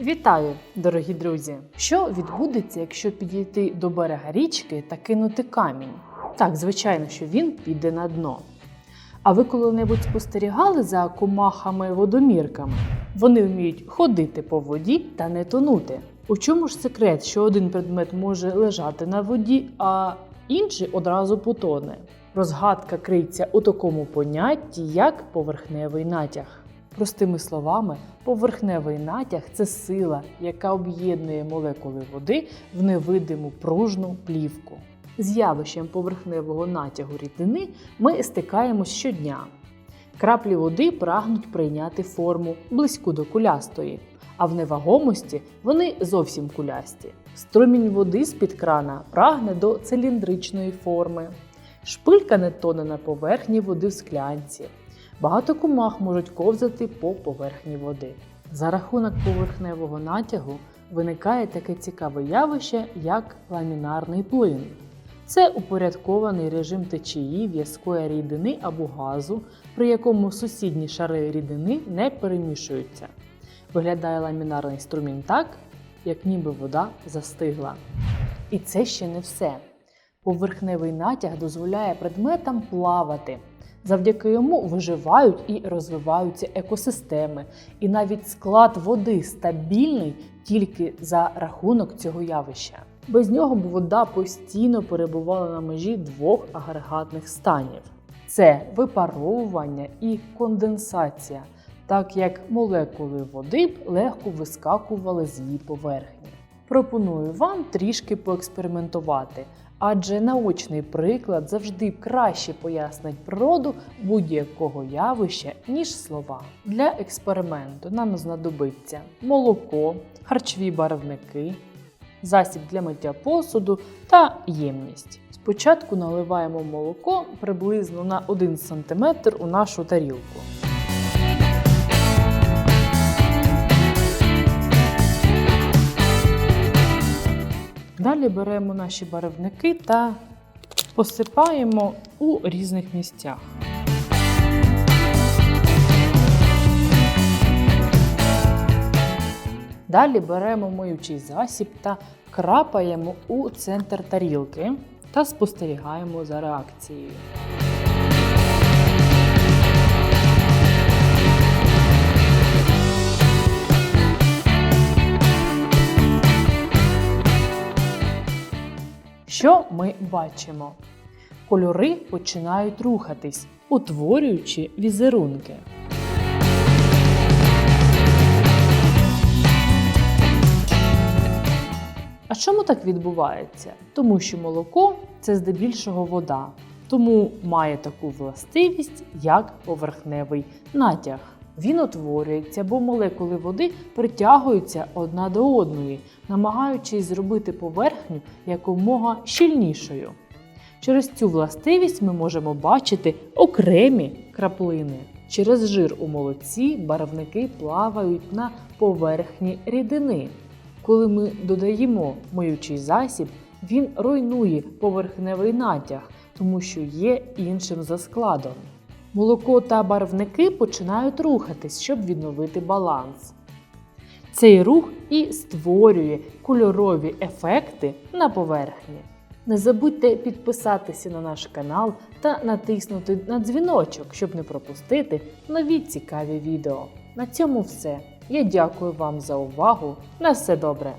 Вітаю, дорогі друзі! Що відбудеться, якщо підійти до берега річки та кинути камінь? Так, звичайно, що він піде на дно. А ви коли-небудь спостерігали за комахами-водомірками? Вони вміють ходити по воді та не тонути. У чому ж секрет, що один предмет може лежати на воді, а інший одразу потоне? Розгадка криється у такому понятті, як поверхневий натяг. Простими словами, поверхневий натяг це сила, яка об'єднує молекули води в невидиму пружну плівку. З явищем поверхневого натягу рідини ми стикаємось щодня. Краплі води прагнуть прийняти форму близьку до кулястої, а в невагомості вони зовсім кулясті. Струмінь води з-під крана прагне до циліндричної форми. Шпилька не тоне на поверхні води в склянці. Багато комах можуть ковзати по поверхні води. За рахунок поверхневого натягу виникає таке цікаве явище, як ламінарний плин. Це упорядкований режим течії в'язкої рідини або газу, при якому сусідні шари рідини не перемішуються. Виглядає ламінарний струмінь так, як ніби вода застигла. І це ще не все. Поверхневий натяг дозволяє предметам плавати. Завдяки йому виживають і розвиваються екосистеми, і навіть склад води стабільний тільки за рахунок цього явища. Без нього б вода постійно перебувала на межі двох агрегатних станів: це випаровування і конденсація, так як молекули води б легко вискакували з її поверхні. Пропоную вам трішки поекспериментувати, адже наочний приклад завжди краще пояснить природу будь-якого явища, ніж слова. Для експерименту нам знадобиться молоко, харчові барвники, засіб для миття посуду та ємність. Спочатку наливаємо молоко приблизно на 1 см у нашу тарілку. Далі беремо наші барвники та посипаємо у різних місцях. Далі беремо миючий засіб та крапаємо у центр тарілки та спостерігаємо за реакцією. Що ми бачимо? Кольори починають рухатись, утворюючи візерунки. А чому так відбувається? Тому що молоко це здебільшого вода, тому має таку властивість, як поверхневий натяг. Він утворюється, бо молекули води притягуються одна до одної, намагаючись зробити поверхню якомога щільнішою. Через цю властивість ми можемо бачити окремі краплини. Через жир у молоці барвники плавають на поверхні рідини. Коли ми додаємо миючий засіб, він руйнує поверхневий натяг, тому що є іншим за складом. Молоко та барвники починають рухатись, щоб відновити баланс. Цей рух і створює кольорові ефекти на поверхні. Не забудьте підписатися на наш канал та натиснути на дзвіночок, щоб не пропустити нові цікаві відео. На цьому все. Я дякую вам за увагу. На все добре!